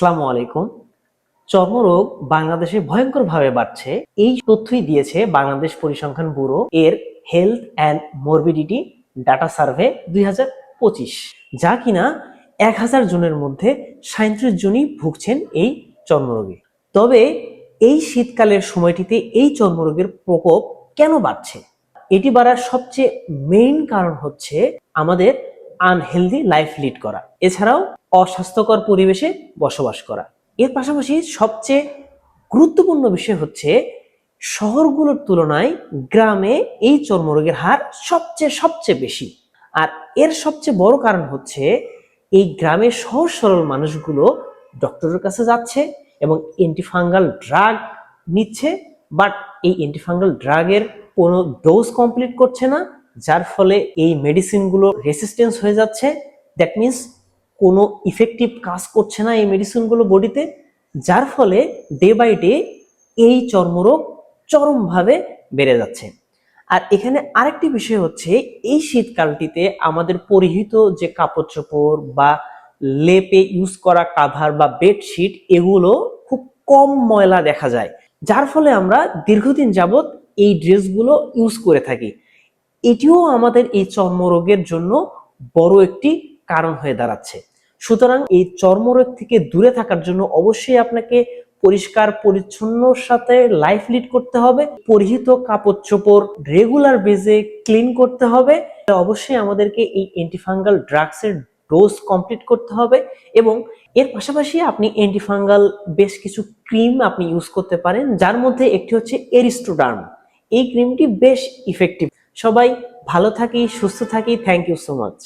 আসসালামু আলাইকুম। চর্মরোগ বাংলাদেশে ভয়ঙ্করভাবে বাড়ছে। এই তথ্যই দিয়েছে বাংলাদেশ পরিসংখ্যান ব্যুরো এর health and morbidity data survey দুই যা কিনা এক হাজার জনের মধ্যে সাঁত্রিশ জনই ভুগছেন এই চর্মরোগে। তবে এই শীতকালের সময়টিতে এই চর্মরোগের প্রকোপ কেন বাড়ছে? এটি বাড়ার সবচেয়ে মেইন কারণ হচ্ছে আমাদের আনহেলদি লাইফ লিড করা, এছাড়াও অস্বাস্থ্যকর পরিবেশে বসবাস করা। এর পাশাপাশি সবচেয়ে গুরুত্বপূর্ণ বিষয় হচ্ছে, শহরগুলোর তুলনায় গ্রামে এই চর্মরোগের হার সবচেয়ে সবচেয়ে বেশি। আর এর সবচেয়ে বড় কারণ হচ্ছে, এই গ্রামে সহজ সরল মানুষগুলো ডক্টরের কাছে যাচ্ছে এবং অ্যান্টিফাঙ্গাল ড্রাগ নিচ্ছে বাট এই অ্যান্টিফাঙ্গাল ড্রাগের কোনো ডোজ কমপ্লিট করছে না। যার ফলে এই মেডিসিনগুলো রেসিস্টেন্স হয়ে যাচ্ছে। দ্যাট মিন্স কোনো ইফেক্টিভ কাজ করছে না এই মেডিসিনগুলো বডিতে যার ফলে ডে বাই ডে এই চর্মরোগ চরমভাবে বেড়ে যাচ্ছে। আর এখানে আরেকটি বিষয় হচ্ছে, এই শীতকালটিতে আমাদের পরিহিত যে কাপড় চোপড় বা লেপে ইউজ করা কাভার বা বেডশিট এগুলো খুব কম ময়লা দেখা যায়। যার ফলে আমরা দীর্ঘদিন যাবত এই ড্রেসগুলো ইউজ করে থাকি। এটিও আমাদের এই চর্মরোগের জন্য বড় একটি কারণ হয়ে দাঁড়াচ্ছে। সুতরাং এই চর্মরোগ থেকে দূরে থাকার জন্য অবশ্যই আপনাকে পরিষ্কার পরিচ্ছন্নর সাথে লাইফ লিড করতে হবে। পরিহিত কাপড় চোপড় রেগুলার বেজে ক্লিন করতে হবে। অবশ্যই আমাদেরকে এই অ্যান্টিফাঙ্গাল ড্রাগসের ডোজ কমপ্লিট করতে হবে এবং এর পাশাপাশি আপনি অ্যান্টিফাঙ্গাল বেশ কিছু ক্রিম আপনি ইউজ করতে পারেন, যার মধ্যে একটি হচ্ছে এরিস্টোডার্ম এই ক্রিমটি বেশ ইফেক্টিভ সবাই ভালো থাকি সুস্থ থাকি থ্যাংক ইউ সো মাচ